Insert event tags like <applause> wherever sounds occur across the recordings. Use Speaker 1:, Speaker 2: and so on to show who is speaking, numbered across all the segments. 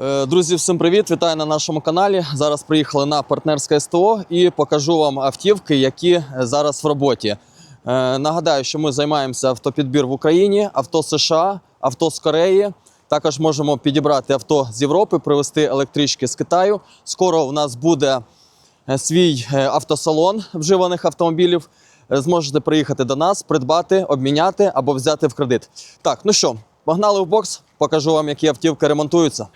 Speaker 1: Е, Друзі, всім привіт! Вітаю на нашому каналі. Зараз приїхали на партнерське СТО і покажу вам автівки, які зараз в роботі. Е, Нагадаю, що ми займаємося автопідбір в Україні, авто США, авто з Кореї. Також можемо підібрати авто з Європи, привезти електрички з Китаю. Скоро у нас буде е, свій автосалон вживаних автомобілів. Зможете приїхати до нас, придбати, обміняти або взяти в кредит. Так, ну що, погнали в бокс, покажу вам, які автівки ремонтуються.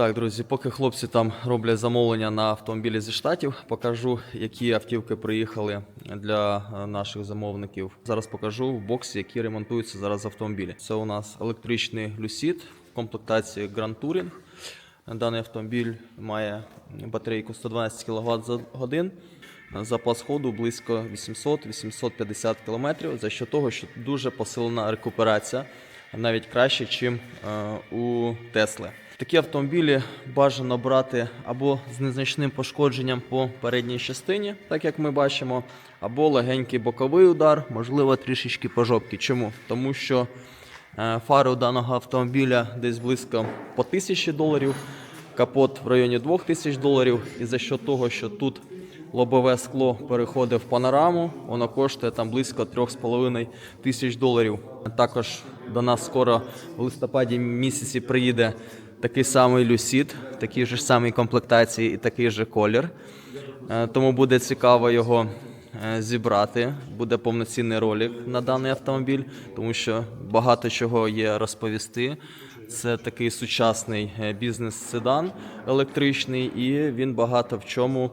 Speaker 1: Так, друзі, поки хлопці там роблять замовлення на автомобілі зі штатів, покажу, які автівки приїхали для е, наших замовників. Зараз покажу в боксі, які ремонтуються зараз автомобілі. Це у нас електричний Lucid в комплектації Grand Touring. Даний автомобіль має батарейку 112 кВт за годин. Запас ходу близько 800-850 км, за що того, що дуже посилена рекуперація, навіть краще, ніж у Тесли. Такі автомобілі бажано брати або з незначним пошкодженням по передній частині, так як ми бачимо, або легенький боковий удар, можливо, трішечки по жопці. Чому? Тому що е, фари у даного автомобіля десь близько по 1000 доларів, капот в районі 2000 доларів. І за що того, що тут лобове скло переходить в панораму, воно коштує там близько 3,5 тисяч доларів. Також до нас скоро в листопаді місяці приїде такий самий такий же ж самій комплектації і такий же колір. Е, Тому буде цікаво його е, зібрати. Буде повноцінний ролик на даний автомобіль, тому що багато чого є розповісти. Це такий сучасний е, бізнес-седан електричний, і він багато в чому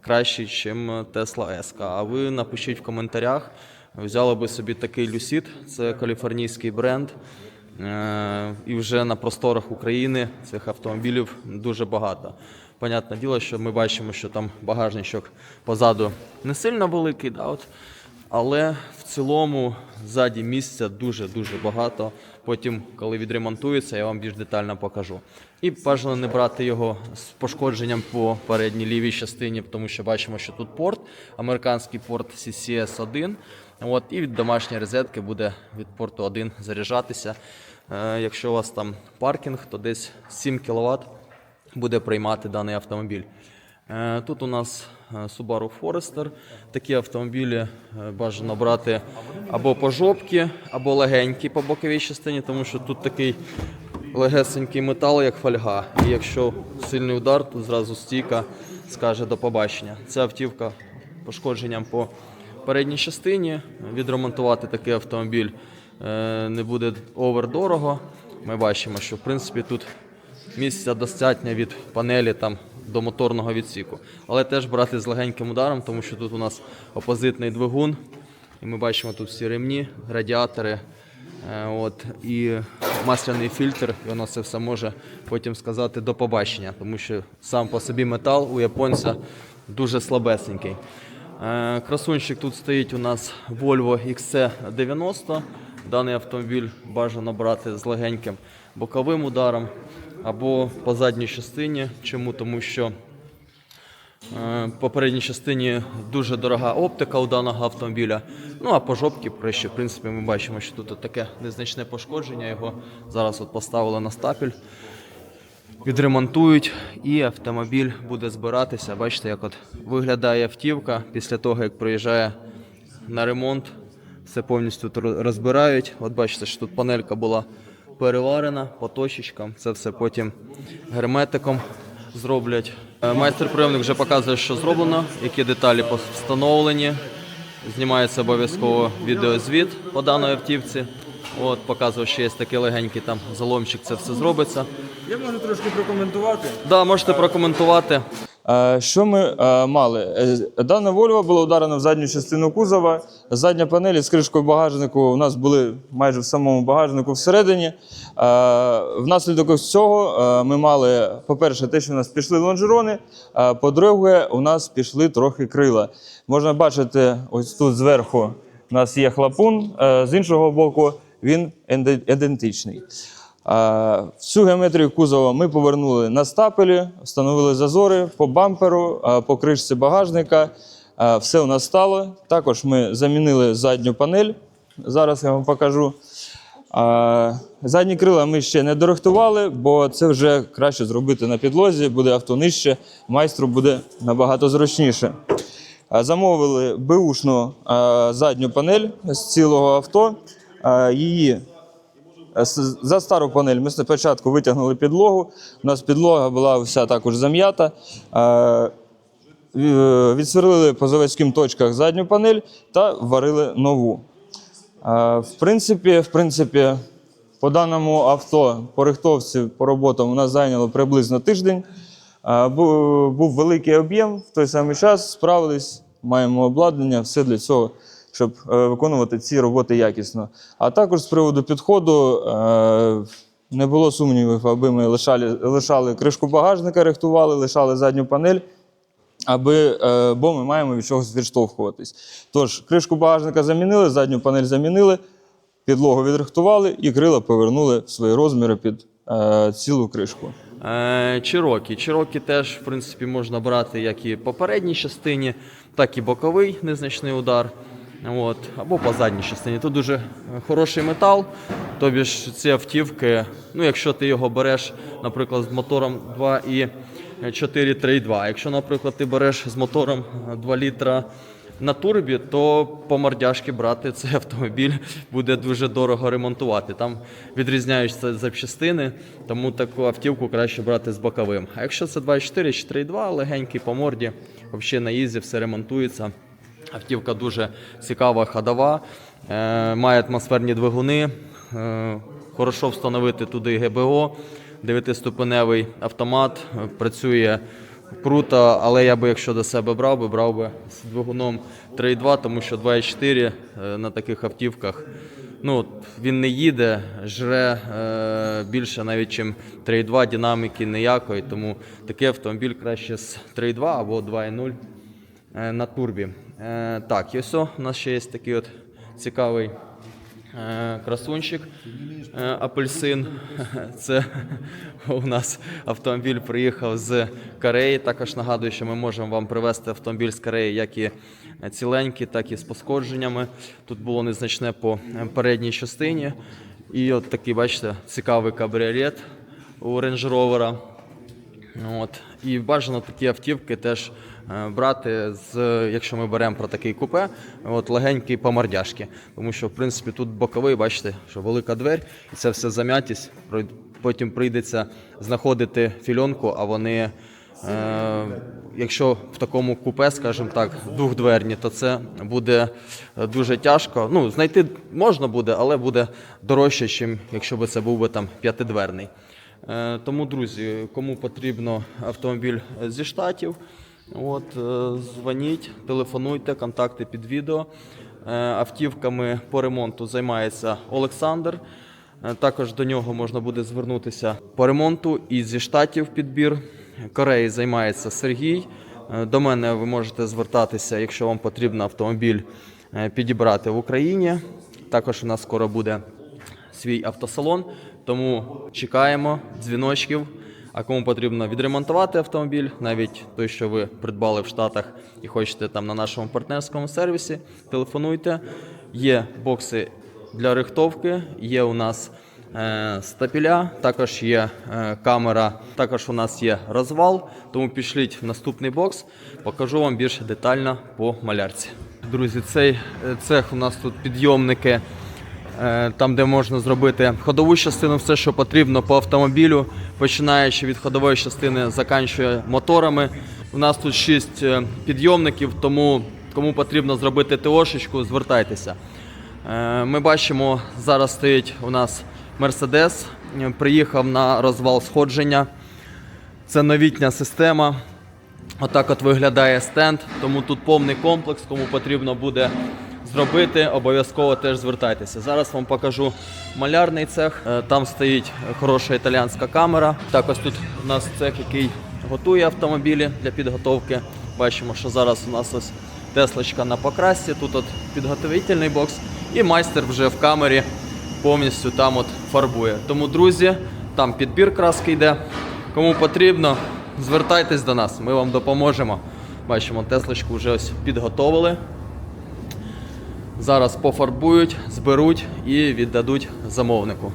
Speaker 1: кращий, ніж Tesla S. А ви напишіть в коментарях, взяли би собі такий Lucid, це каліфорнійський бренд. Е, І вже на просторах України цих автомобілів дуже багато. Понятне діло, що ми бачимо, що там багажничок позаду не сильно великий, да, от, але в цілому ззаді місця дуже-дуже багато. Потім, коли відремонтується, я вам більш детально покажу. І бажано не брати його з пошкодженням по передній лівій частині, тому що бачимо, що тут порт, американський порт CCS 1. От, і від домашньої розетки буде від порту 1 заряджатися. Е, якщо у вас там паркінг, то десь 7 кВт буде приймати даний автомобіль. Е, Тут у нас е, Subaru Forester. Такі автомобілі е, бажано брати або по жопці, або легенькі по боковій частині, тому що тут такий легесенький метал, як фольга. І якщо сильний удар, то зразу стійка скаже до побачення. Ця автівка пошкодженням по передній частині. Відремонтувати такий автомобіль не буде овердорого. Ми бачимо, що в принципі тут місця достатньо від панелі там до моторного відсіку. Але теж брати з легеньким ударом, тому що тут у нас опозитний двигун. І ми бачимо тут всі ремні, радіатори е, от, і масляний фільтр. І воно це все може потім сказати до побачення, тому що сам по собі метал у японця дуже слабесенький. Е, Красунчик тут стоїть у нас Volvo XC90. Даний автомобіль бажано брати з легеньким боковим ударом або по задній частині. Чому? Тому що е, по передній частині дуже дорога оптика у даного автомобіля. Ну а по жопці проще, в принципі, ми бачимо, що тут таке незначне пошкодження. Його зараз от поставили на стапель відремонтують і автомобіль буде збиратися. Бачите, як от виглядає автівка після того, як приїжджає на ремонт. Все повністю розбирають. От бачите, що тут панелька була переварена по точечкам. Це все потім герметиком зроблять. Е, Майстер-прийомник вже показує, що зроблено, які деталі встановлені. Знімається обов'язково відеозвіт по даній автівці. От, показував, що є такий легенький там заломчик, це все зробиться.
Speaker 2: Я можу трошки прокоментувати.
Speaker 1: Да, можете прокоментувати.
Speaker 2: Е, Що ми е, мали? Е, Дана Volvo була ударена в задню частину кузова. Задня панелі з кришкою багажнику у нас були майже в самому багажнику всередині. Внаслідок цього ми мали, по-перше, те, що у нас пішли лонжерони, а по-друге, у нас пішли трохи крила. Можна бачити, ось тут зверху у нас є хлопун, е, з іншого боку він ідентичний. Всю геометрію кузова ми повернули на стапелі, встановили зазори по бамперу, по кришці багажника. Все у нас стало. Також ми замінили задню панель. Зараз я вам покажу. Задні крила ми ще не дорихтували, бо це вже краще зробити на підлозі, буде авто нижче, майстру буде набагато зручніше. Замовили беушну задню панель з цілого авто. Її За стару панель ми спочатку витягнули підлогу. У нас підлога була вся також зам'ята. Е, Відсверлили по заводським точках задню панель та варили нову. Е, В принципі, в принципі, по даному авто, по рихтовці, по роботам у нас зайняло приблизно тиждень. Е, Був великий об'єм в той самий час, справились, маємо обладнання, все для цього, щоб е, виконувати ці роботи якісно. А також з приводу підходу е, не було сумнівів, аби ми лишали, лишали кришку багажника, рихтували, лишали задню панель. Аби, е, бо ми маємо від чогось відштовхуватись. Тож, кришку багажника замінили, задню панель замінили, підлогу відрихтували і крила повернули в свої розміри під цілу кришку.
Speaker 1: Чирокі. Чирокі теж, в принципі, можна брати як і по передній частині, так і боковий незначний удар. От, або по задній частині. Тут дуже е, хороший метал. Тобі ж ці автівки, ну якщо ти його береш, наприклад, з мотором 2,4 3,2. Якщо, наприклад, ти береш з мотором е, 2 літра на турбі, то по мордяшки брати <laughs> цей автомобіль буде дуже дорого ремонтувати. Там відрізняються запчастини, тому таку автівку краще брати з боковим. А якщо це 2.4 чи 3.2, легенький по морді, взагалі на ізі все ремонтується. Автівка дуже цікава, ходова, е, має атмосферні двигуни. Е, хорошо встановити туди ГБО, 9-ступеневий автомат, працює круто, але я би, якщо до себе брав би, брав би з двигуном 3.2, тому що 2.4 е, на таких автівках. Ну, він не їде, жре е, більше навіть, ніж 3.2 динаміки ніякої, тому такий автомобіль краще з 3.2 або 2.0 е, на турбі. Е, так, і у нас ще є такий от цікавий е, красунчик е, апельсин. <laughs> Це <laughs> у нас автомобіль приїхав з Кореї. Також нагадую, що ми можемо вам привезти автомобіль з Кореї, як і ціленький, так і з пошкодженнями. Тут було незначне по е, передній частині. І от такий, бачите, цікавий кабріолет у Rover. От. І бажано такі автівки теж е, брати, з, якщо ми беремо про такий купе, от, легенький по мордяшки. Тому що, в принципі, тут боковий, бачите, що велика двері, і це все зам'ятість. Потім прийдеться знаходити фільонку, а вони, е, якщо в такому купе, скажімо так, двохдверні, то це буде е, дуже тяжко. Ну, знайти можна буде, але буде дорожче, ніж якщо б це був би там п'ятидверний. Е, Тому, друзі, кому потрібно автомобіль зі штатів, от, е, дзвоніть, телефонуйте, контакти під відео. Е, Автівками по ремонту займається Олександр. Також до нього можна буде звернутися по ремонту і зі штатів підбір. Кореї займається Сергій. До мене ви можете звертатися, якщо вам потрібно автомобіль підібрати в Україні. Також у нас скоро буде свій автосалон, тому чекаємо дзвіночків. А кому потрібно відремонтувати автомобіль, навіть той, що ви придбали в Штатах і хочете там на нашому партнерському сервісі, телефонуйте. Є бокси для рихтовки, є у нас е, стапіля, також є е, камера, також у нас є розвал. Тому пішліть в наступний бокс, покажу вам більш детально по малярці. Друзі, цей е, цех у нас тут підйомники. Е, Там, де можна зробити ходову частину, все, що потрібно по автомобілю, починаючи від ходової частини, заканчує моторами. У нас тут 6 підйомників, тому кому потрібно зробити ТОшечку, звертайтеся. Е, Ми бачимо, зараз стоїть у нас Мерседес, е, приїхав на розвал сходження. Це новітня система. Отак от виглядає стенд, тому тут повний комплекс, кому потрібно буде зробити, обов'язково теж звертайтеся. Зараз вам покажу малярний цех. Е, Там стоїть хороша італіанська камера. Також тут у нас цех, який готує автомобілі для підготовки. Бачимо, що зараз у нас ось Теслочка на покрасці, тут от підготовительний бокс, і майстер вже в камері повністю там от фарбує. Тому, друзі, там підбір краски йде. Кому потрібно, звертайтесь до нас, ми вам допоможемо. Бачимо, Теслочку вже ось підготовили. Зараз пофарбують, зберуть і віддадуть замовнику.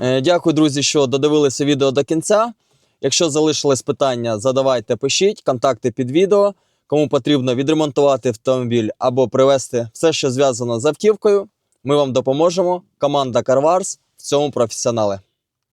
Speaker 1: Е, Дякую, друзі, що додивилися відео до кінця. Якщо залишились питання, задавайте, пишіть, контакти під відео. Кому потрібно відремонтувати автомобіль або привезти все, що зв'язано з автівкою, ми вам допоможемо. Команда CarWars в цьому професіонали.